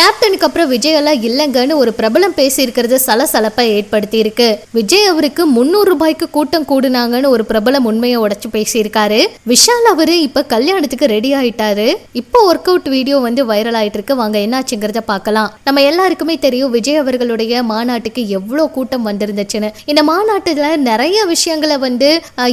கேப்டனுக்கு அப்புறம் விஜய் எல்லாம் இல்லைங்கன்னு ஒரு பிரபலம் பேசியிருக்கிறது சலசலப்பை ஏற்படுத்தி இருக்கு விஜய் அவருக்கு முன்னூறு ரூபாய்க்கு கூட்டம் கூடுனாங்கன்னு ஒரு பிரபலம் உண்மையை உடச்சு பேசியிருக்காரு. விஷால் அவரு இப்ப கல்யாணத்துக்கு ரெடி ஆயிட்டாரு. இப்போ ஒர்க் அவுட் வீடியோ வந்து வைரல் ஆயிட்டு இருக்கு வாங்க என்னாச்சுங்கிறத பார்க்கலாம். நம்ம எல்லாருக்குமே தெரியும் விஜய் அவர்களுடைய மாநாட்டுக்கு எவ்வளோ கூட்டம் வந்திருந்துச்சுன்னு. இந்த மாநாட்டுல நிறைய விஷயங்களை வந்து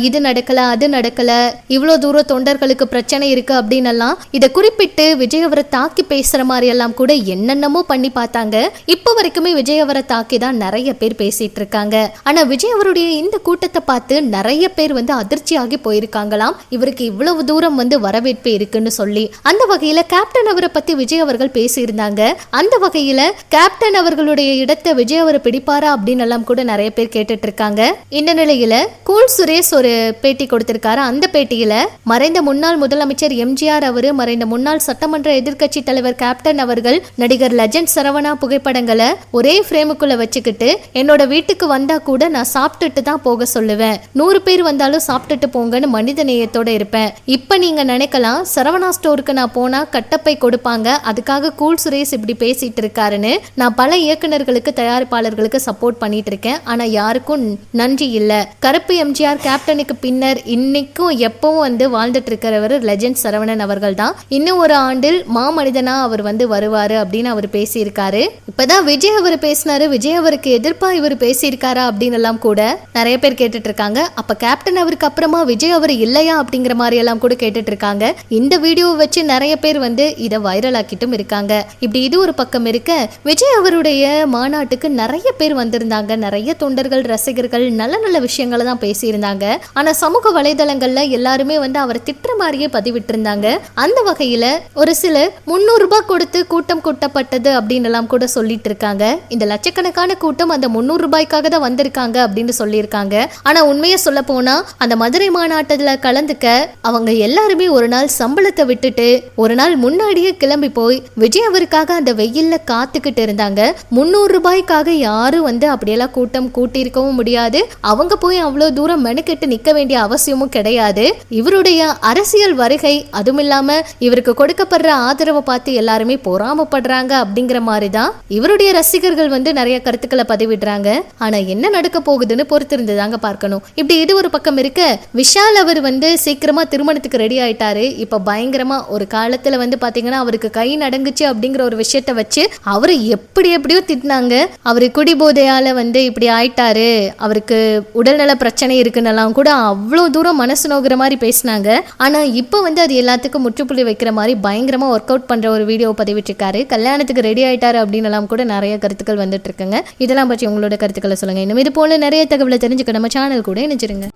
இது நடக்கல அது நடக்கல இவ்வளோ தூரம் தொண்டர்களுக்கு பிரச்சனை இருக்கு அப்படின்னு எல்லாம் இதை குறிப்பிட்டு விஜய் அவரை தாக்கி பேசுற மாதிரி எல்லாம் கூட என்னென்னமோ பண்ணி பார்த்தாங்க. இப்போ வரைக்குமே விஜய் அவரை தாக்கி தான் நிறைய பேர் பேசிட்டு இருக்காங்க. ஆனா விஜய் அவருடைய இந்த கூட்டத்தை பார்த்து நிறைய பேர் வந்து அதிர்ச்சியாகி போயிருக்காங்களாம். இவருக்கு இவ்வளவு தூரம் வந்து வரவேற்பு இருக்குன்னு சொல்லி. அந்த வகையில கேப்டன் அவரை பத்தி விஜய் அவர்கள் பேசியிருந்தாங்க. அந்த வகையில கேப்டன் அவர்களுடைய இடத்தை விஜய் அவர் பிடிப்பாரா அப்படின்னு எல்லாம் கூட நிறைய பேர் கேட்டுட்டு இருக்காங்க. இந்த நிலையில கூல் சுரேஷ் ஒரு பேட்டி கொடுத்திருக்காரு. அந்த பேட்டியில மறைந்த முன்னாள் முதலமைச்சர் எம்ஜிஆர் அவரு மறைந்த முன்னாள் சட்டமன்ற எதிர்க்கட்சி தலைவர் கேப்டன் அவர்கள் நடிகர் லஜெண்ட் சரவணா புகைப்படங்களை ஒரே ஃப்ரேமுக்குள்ள வச்சுக்கிட்டு என்னோட வீட்டுக்கு வந்தா கூட நான் சாப்பிட்டுட்டு தான் போக சொல்லுவேன். நூறு பேர் வந்தாலும் சாப்பிட்டுட்டு போங்கன்னு மனித நேயத்தோட இருப்பேன். இப்ப நீங்க நினைக்கலாம் சரவணா ஸ்டோருக்கு நான் போனா கட்டப்பை கொடுப்பாங்க அதுக்காக கூல் சுரேஷ் இப்படி பேசிட்டு இருக்காருன்னு நான் பல இயக்குனர்களுக்கு தயாரிப்பாளர்களுக்கு சப்போர்ட் பண்ணிட்டு இருக்கேன். ஆனா யாருக்கும் நன்றி இல்ல. கருப்பு எம்ஜிஆர் கேப்டனுக்கு பின்னர் இன்னைக்கும் எப்பவும் வந்து வாழ்ந்துட்டு இருக்கிறவர் லெஜண்ட் சரவணன் அவர்கள் தான். இன்னும் ஒரு ஆண்டில் மாமனிதனா அவர் வந்து வருவாரு அப்படின்னு அவர் பேசியிருக்காரு. இப்பதான் விஜய் அவர் பேசினாரு. விஜய் அவருக்கு எதிர்ப்பா இவர் பேசியிருக்காரா அப்படின்னு எல்லாம் கூட நிறைய பேர் கேட்டுட்டு இருக்காங்க அப்ப கேப்டன் அவருக்கு அப்புறமா விஜய் அவர் இல்லையா அப்படிங்கிற மாதிரி எல்லாம் கூட கேட்டுட்டு இருக்காங்க இந்த வீடியோவை வச்சு நிறைய பேர் வந்து இதை வைரல் ஆக்கிட்டும் இருக்காங்க. இப்படி இது ஒரு பக்கம் இருக்க விஜய் அவருடைய மாநாட்டுக்கு நிறைய பேர் வந்திருந்தாங்க. நிறைய தொண்டர்கள் ரசிகர்கள் நல்ல நல்ல விஷயங்களை தான் பேசியிருந்தாங்க. ஆனா சமூக வலைதளங்கள்ல எல்லாருமே வந்து அவரை திட்டுற மாதிரியே பதிவிட்டிருந்தாங்க. அந்த வகையில ஒரு சில முந்நூறு ரூபாய் கொடுத்து கூட்டம் கூட்டப்பட்டது அப்படின்னு எல்லாம் கூட சொல்லிட்டு இருக்காங்க இந்த லட்சக்கணக்கான கூட்டம் அந்த முந்நூறு ரூபாய்க்காக தான் வந்திருக்காங்க அப்படின்னு சொல்லியிருக்காங்க. ஆனா உண்மையை சொல்ல போனா அந்த மதுரை மாநாட்டத்துல கலந்துக்க அவங்க எல்லாருமே ஒரு நாள் சம்பளத்தை விட்டுட்டு ஒரு நாள் முன்னாடியே கிளம்பி போய் விஜய் அவருக்காக அந்த வெயில்ல காத்துக்கிட்டு இருந்தாங்க. முந்நூறு ரூபாய்க்காக யாரும் வந்து அப்படியெல்லாம் கூட்டம் கூட்டியிருக்கவும் முடியாது. அவங்க போய் அவ்வளோ தூரம் மெனக்கெட்டு நிக்க வேண்டிய அவசியமும் கிடையாது. இவருடைய அரசியல் வருகை அதுவும் இல்லாம இவருக்கு கொடுக்கப்படுற ஆதரவை பார்த்து எல்லாருமே பொறாமப்படுறாங்க அப்படிங்கிற மாதிரி தான் இவருடைய ரசிகர்கள் வந்து நிறைய கருத்துக்களை பதிவிடுறாங்க. ஆனா என்ன நடக்க போகுதுன்னு பொறுத்திருந்து தாங்க பார்க்கணும். இப்படி இது ஒரு பக்கம் இருக்க விஷால் அவர் வந்து சீக்கிரமா திருமணத்துக்கு ரெடி ஆயிட்டாரு. இப்ப பயங்கரமா ஒரு காலத்துல வந்து பாத்தீங்கன்னா அவருக்கு கை நடங்குச்சு அப்படிங்கிற ஒரு விஷயத்த வச்சு அவரு எப்படி எப்படியோ திட்டினாங்க. அவரு குடிபோதையால வந்து இப்படி ஆயிட்டாரு. அவருக்கு உடல்நல பிரச்சனை இருக்குன்னெல்லாம் கூட அவ்வளோ தூரம் மனசு நோகிற மாதிரி பேசினாங்க. ஆனா இப்போ வந்து அது எல்லாத்துக்கும் முற்றுப்புள்ளி வைக்கிற மாதிரி பயங்கரமா ஒர்க் அவுட் பண்ற ஒரு வீடியோ பதிவிட்டிருக்காரு. கல்யாணத்துக்கு ரெடி ஆயிட்டாரு அப்படின்னு எல்லாம் கூட நிறைய கருத்துக்கள் வந்துட்டு இருக்குங்க. இதெல்லாம் பற்றி உங்களோட கருத்துக்களை சொல்லுங்க. இன்னும் இது போல நிறைய தகவலை தெரிஞ்சுக்க நம்ம சேனல் கூட இணைச்சிருங்க